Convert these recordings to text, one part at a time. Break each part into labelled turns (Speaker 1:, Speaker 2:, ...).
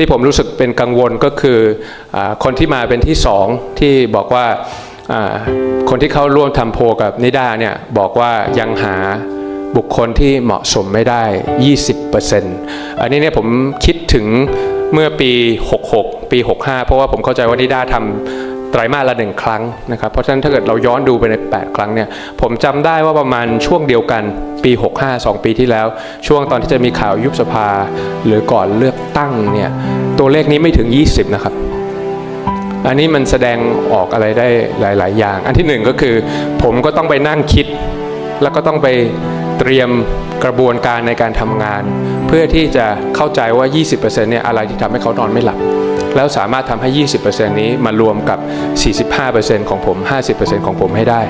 Speaker 1: ที่ผมรู้สึกเป็นกังวลก็คืออคนที่มาเป็นที่สองที่บอกว่าคนที่เข้าร่วมทำโพกับนิดาเนี่ยบอกว่ายังหาบุคคลที่เหมาะสมไม่ได้ 20%อันนี้เนี่ยผมคิดถึงเมื่อปี 66 ปี 65 เพราะว่าผมเข้าใจว่านิด้าทำ ไตรมาสละหนึ่งครั้งนะครับเพราะฉะนั้นถ้าเกิดเราย้อนดูไปใน 8 ครั้งเนี่ยผมจำได้ว่าประมาณช่วงเดียวกันปี 65 2 ปีที่แล้ว ช่วงตอนที่จะมีข่าวยุบสภา หรือก่อนเลือกตั้งเนี่ยตัวเลขนี้ไม่ถึง 20 นะครับ อันนี้มันแสดงออกอะไรได้หลาย ๆ อย่าง อันที่หนึ่งก็คือ ผมก็ต้องไปนั่งคิด แล้วก็ต้องไปเตรียมกระบวนการในการทำงาน เพื่อที่จะเข้าใจว่า 20%เนี่ยอะไรที่ทำให้เขานอนไม่หลับ แล้วสามารถทำให้ 20%นี้มารวมกับ 45%ของผม 50%ของผมให้ได้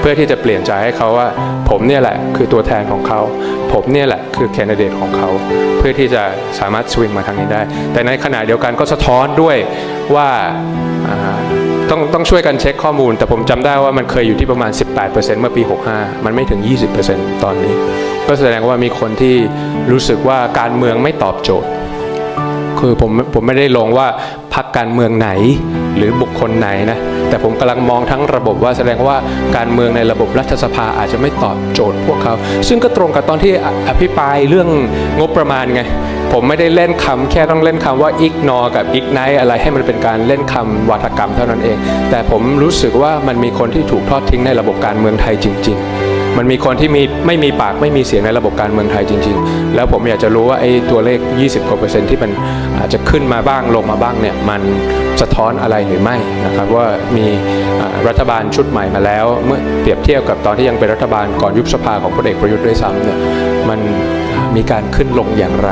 Speaker 1: เพื่อที่จะเปลี่ยนใจให้เขาว่า ผมเนี่ยแหละคือตัวแทนของเขา ผมเนี่ยแหละคือแคนดิเดตของเขา เพื่อที่จะสามารถสวิงมาทางนี้ได้ แต่ในขณะเดียวกันก็สะท้อนด้วยว่าอ่าต้องต้องช่วยกันเช็คข้อมูล แต่ผมจำได้ว่ามันเคยอยู่ที่ประมาณ 18%เมื่อปี 65 มันไม่ถึง 20%ตอนนี้ ก็แสดงว่ามีคนที่รู้สึกว่าการเมืองไม่ตอบโจทย์ คือผมผมไม่ได้ลงว่าพักการเมืองไหนหรือบุคคลไหนนะแต่ผมกำลังมองทั้งระบบว่าแสดงว่าการเมืองในระบบรัฐสภาอาจจะไม่ตอบโจทย์พวกเขา ซึ่งก็ตรงกับตอนที่อภิปรายเรื่องงบประมาณไงผมไม่ได้เล่นคำแค่ต้องเล่นคำว่า ignore กับ ignite อะไรให้มันเป็นการเล่นคำวาทกรรมเท่านั้นเอง แต่ผมรู้สึกว่ามันมีคนที่ถูกทอดทิ้งในระบบการเมืองไทยจริง ๆ มันมีคนที่มีไม่มีปากไม่มีเสียงในระบบการเมืองไทยจริง ๆ แล้วผมอยากจะรู้ว่าไอ้ตัวเลข 20กว่าเปอร์เซ็นต์ที่มันอาจจะขึ้นมาบ้างลงมาบ้างเนี่ยมันสะท้อนอะไรหรือไม่นะครับว่ามีรัฐบาลชุดใหม่มาแล้ว เมื่อเปรียบเทียบกับตอนที่ยังเป็นรัฐบาลก่อนยุบสภาของพลเอกประยุทธ์ด้วยซ้ำเนี่ยมันมีการขึ้นลงอย่างไร